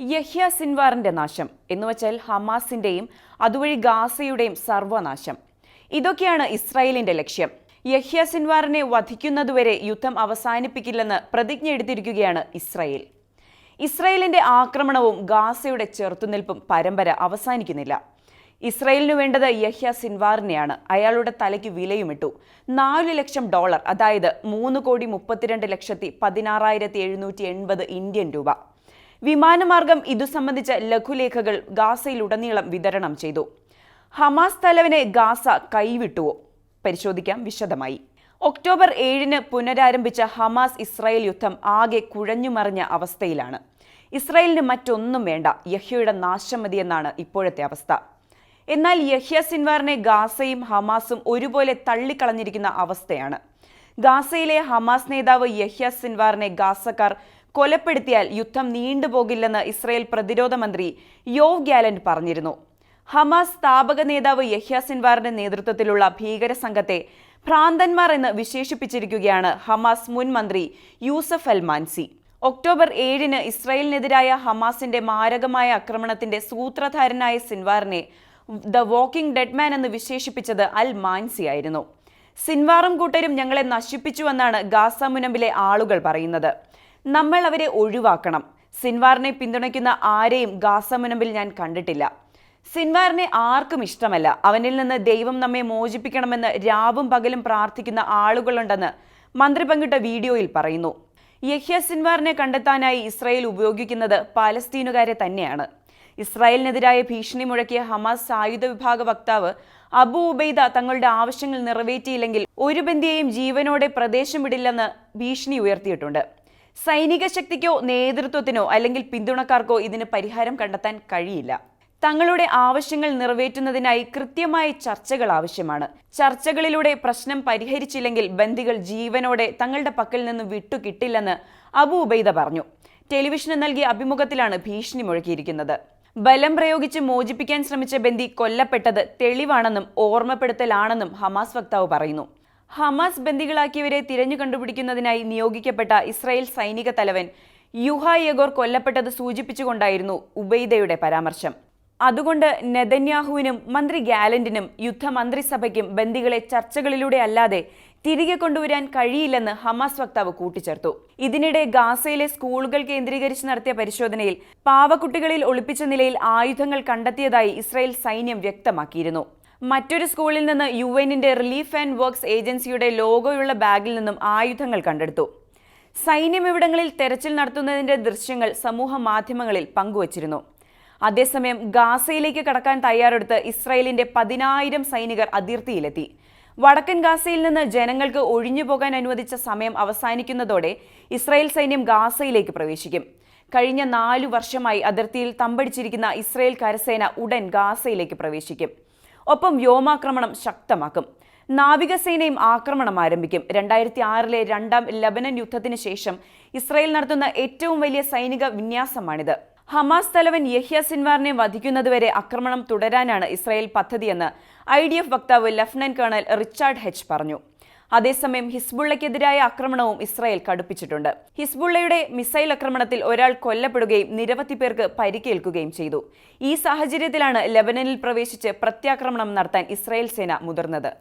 യഹ്യ സിൻവാറിന്റെ നാശം. എന്നുവച്ചാൽ ഹമാസിന്റെയും അതുവഴി ഗാസയുടെയും സർവനാശം. ഇതൊക്കെയാണ് ഇസ്രായേലിന്റെ ലക്ഷ്യം. യഹ്യ സിൻവാറിനെ വധിക്കുന്നതുവരെ യുദ്ധം അവസാനിപ്പിക്കില്ലെന്ന് പ്രതിജ്ഞ എടുത്തിരിക്കുകയാണ് ഇസ്രായേൽ. ഇസ്രായേലിന്റെ ആക്രമണവും ഗാസയുടെ ചെറുത്തുനിൽപ്പും പരമ്പര അവസാനിക്കുന്നില്ല. ഇസ്രായേലിനു വേണ്ടത് യഹ്യ സിൻവാറിനെയാണ്. അയാളുടെ തലയ്ക്ക് വിലയുമിട്ടു. നാല് ലക്ഷം ഡോളർ അതായത് മൂന്ന് കോടി മുപ്പത്തിരണ്ട് ലക്ഷത്തി പതിനാറായിരത്തി എഴുന്നൂറ്റി എൺപത് ഇന്ത്യൻ രൂപ. വിമാനമാർഗം ഇതു സംബന്ധിച്ച ലഘുലേഖകൾ ഗാസയിലുടനീളം വിതരണം ചെയ്തു. ഹമാസ് തലവനെ ഗാസ കൈവിട്ടുവോ? പരിശോധിക്കാം വിശദമായി. ഒക്ടോബർ ഏഴിന് പുനരാരംഭിച്ച ഹമാസ് ഇസ്രായേൽ യുദ്ധം ആകെ കുഴഞ്ഞുമറിഞ്ഞ അവസ്ഥയിലാണ്. ഇസ്രായേലിന് മറ്റൊന്നും വേണ്ട യഹ്യയുടെ നാശം മതിയെന്നാണ് ഇപ്പോഴത്തെ അവസ്ഥ. എന്നാൽ യഹ്യ സിൻവാറിനെ ഗാസയും ഹമാസും ഒരുപോലെ തള്ളിക്കളഞ്ഞിരിക്കുന്ന അവസ്ഥയാണ്. ഗാസയിലെ ഹമാസ് നേതാവ് യഹ്യ സിൻവാറിനെ ഗാസക്കാർ കൊലപ്പെടുത്തിയാൽ യുദ്ധം നീണ്ടുപോകില്ലെന്ന് ഇസ്രയേൽ പ്രതിരോധ മന്ത്രി യോവ് ഗ്യാലന്റ് പറഞ്ഞിരുന്നു. ഹമാസ് സ്ഥാപക നേതാവ് യഹ്യ സിൻവാറിന്റെ നേതൃത്വത്തിലുള്ള ഭീകര സംഘത്തെ ഭ്രാന്തന്മാർ എന്ന് വിശേഷിപ്പിച്ചിരിക്കുകയാണ് ഹമാസ് മുൻ മന്ത്രി യൂസഫ് അൽ മാൻസി. ഒക്ടോബർ ഏഴിന് ഇസ്രയേലിനെതിരായ ഹമാസിന്റെ മാരകമായ ആക്രമണത്തിന്റെ സൂത്രധാരനായ സിൻവാറിനെ ദ വാക്കിംഗ് ഡെഡ് മാൻ എന്ന് വിശേഷിപ്പിച്ചത് അൽ മാൻസി ആയിരുന്നു. സിൻവാറും കൂട്ടരും ഞങ്ങളെ നശിപ്പിച്ചുവെന്നാണ് ഗാസ മുനമ്പിലെ ആളുകൾ പറയുന്നത്. നമ്മൾ അവരെ ഒഴിവാക്കണം. സിൻവാറിനെ പിന്തുണയ്ക്കുന്ന ആരെയും ഗാസ മുനമ്പിൽ ഞാൻ കണ്ടിട്ടില്ല. സിൻവാറിനെ ആർക്കും ഇഷ്ടമല്ല. അവനിൽ നിന്ന് ദൈവം നമ്മെ മോചിപ്പിക്കണമെന്ന് രാവും പകലും പ്രാർത്ഥിക്കുന്ന ആളുകളുണ്ടെന്ന് മന്ത്രി പങ്കിട്ട വീഡിയോയിൽ പറയുന്നു. യഹ്യ സിൻവാറിനെ കണ്ടെത്താനായി ഇസ്രായേൽ ഉപയോഗിക്കുന്നത് പാലസ്തീനുകാരെ തന്നെയാണ്. ഇസ്രായേലിനെതിരായ ഭീഷണി മുഴക്കിയ ഹമാസ് സായുധ വിഭാഗ വക്താവ് അബു ഉബൈദ തങ്ങളുടെ ആവശ്യങ്ങൾ നിറവേറ്റിയില്ലെങ്കിൽ ഒരു ബന്ധിയെയും ജീവനോടെ പ്രദേശം വിടില്ലെന്ന് ഭീഷണി ഉയർത്തിയിട്ടുണ്ട്. സൈനിക ശക്തിക്കോ നേതൃത്വത്തിനോ അല്ലെങ്കിൽ പിന്തുണക്കാർക്കോ ഇതിന് പരിഹാരം കണ്ടെത്താൻ കഴിയില്ല. തങ്ങളുടെ ആവശ്യങ്ങൾ നിറവേറ്റുന്നതിനായി കൃത്യമായ ചർച്ചകൾ ആവശ്യമാണ്. ചർച്ചകളിലൂടെ പ്രശ്നം പരിഹരിച്ചില്ലെങ്കിൽ ബന്ദികൾ ജീവനോടെ തങ്ങളുടെ പക്കൽ നിന്ന് വിട്ടുകിട്ടില്ലെന്ന് അബു ഉബൈദ പറഞ്ഞു. ടെലിവിഷന് നൽകിയ അഭിമുഖത്തിലാണ് ഭീഷണി മുഴക്കിയിരിക്കുന്നത്. ബലം പ്രയോഗിച്ച് മോചിപ്പിക്കാൻ ശ്രമിച്ച ബന്ദി കൊല്ലപ്പെട്ടത് തെളിവാണെന്നും ഓർമ്മപ്പെടുത്തലാണെന്നും ഹമാസ് വക്താവ് പറയുന്നു. ഹമാസ് ബന്ദികളാക്കിയവരെ തിരഞ്ഞു കണ്ടുപിടിക്കുന്നതിനായി നിയോഗിക്കപ്പെട്ട ഇസ്രായേൽ സൈനിക തലവൻ യുഹ യഗോർ കൊല്ലപ്പെട്ടത് സൂചിപ്പിച്ചുകൊണ്ടായിരുന്നു ഉബൈദയുടെ പരാമർശം. അതുകൊണ്ട് നെതന്യാഹുവിനും മന്ത്രി ഗാലന്റിനും യുദ്ധമന്ത്രിസഭയ്ക്കും ബന്ദികളെ ചർച്ചകളിലൂടെ അല്ലാതെ തിരികെ കൊണ്ടുവരാൻ കഴിയില്ലെന്ന് ഹമാസ് വക്താവ് കൂട്ടിച്ചേർത്തു. ഇതിനിടെ ഗാസയിലെ സ്കൂളുകൾ കേന്ദ്രീകരിച്ച് നടത്തിയ പരിശോധനയിൽ പാവക്കുട്ടികളിൽ ഒളിപ്പിച്ച നിലയിൽ ആയുധങ്ങൾ കണ്ടെത്തിയതായി ഇസ്രായേൽ സൈന്യം വ്യക്തമാക്കിയിരുന്നു. മറ്റൊരു സ്കൂളിൽ നിന്ന് യു എന്നിന്റെ റിലീഫ് ആൻഡ് വർക്ക്സ് ഏജൻസിയുടെ ലോഗോയുള്ള ബാഗിൽ നിന്നും ആയുധങ്ങൾ കണ്ടെടുത്തു. സൈന്യം ഇവിടങ്ങളിൽ തെരച്ചിൽ നടത്തുന്നതിന്റെ ദൃശ്യങ്ങൾ സമൂഹ മാധ്യമങ്ങളിൽ പങ്കുവച്ചിരുന്നു. അതേസമയം ഗാസയിലേക്ക് കടക്കാൻ തയ്യാറെടുത്ത് ഇസ്രായേലിന്റെ പതിനായിരം സൈനികർ അതിർത്തിയിലെത്തി. വടക്കൻ ഗാസയിൽ നിന്ന് ജനങ്ങൾക്ക് ഒഴിഞ്ഞു പോകാൻ അനുവദിച്ച സമയം അവസാനിക്കുന്നതോടെ ഇസ്രായേൽ സൈന്യം ഗാസയിലേക്ക് പ്രവേശിക്കും. കഴിഞ്ഞ നാലു വർഷമായി അതിർത്തിയിൽ തമ്പടിച്ചിരിക്കുന്ന ഇസ്രായേൽ കരസേന ഉടൻ ഗാസയിലേക്ക് പ്രവേശിക്കും. ഒപ്പം വ്യോമാക്രമണം ശക്തമാക്കും. നാവികസേനയും ആക്രമണം ആരംഭിക്കും. രണ്ടായിരത്തി ആറിലെ രണ്ടാം ലബനൻ യുദ്ധത്തിന് ശേഷം ഇസ്രായേൽ നടത്തുന്ന ഏറ്റവും വലിയ സൈനിക വിന്യാസമാണിത്. ഹമാസ് തലവൻ യഹ്യ സിൻവാറിനെ വധിക്കുന്നതുവരെ ആക്രമണം തുടരാനാണ് ഇസ്രായേൽ പദ്ധതിയെന്ന് ഐ ഡി എഫ് വക്താവ് ലഫ്റ്റനന്റ് കേണൽ റിച്ചാർഡ് ഹെച്ച് പറഞ്ഞു. അതേസമയം ഹിസ്ബുള്ളയ്ക്കെതിരായ ആക്രമണവും ഇസ്രായേൽ കടുപ്പിച്ചിട്ടുണ്ട്. ഹിസ്ബുള്ളയുടെ മിസൈൽ ആക്രമണത്തിൽ ഒരാൾ കൊല്ലപ്പെടുകയും നിരവധി പേർക്ക് പരിക്കേൽക്കുകയും ചെയ്തു. ഈ സാഹചര്യത്തിലാണ് ലെബനനിൽ പ്രവേശിച്ച് പ്രത്യാക്രമണം നടത്താൻ ഇസ്രായേൽ സേന മുതിർന്നത്.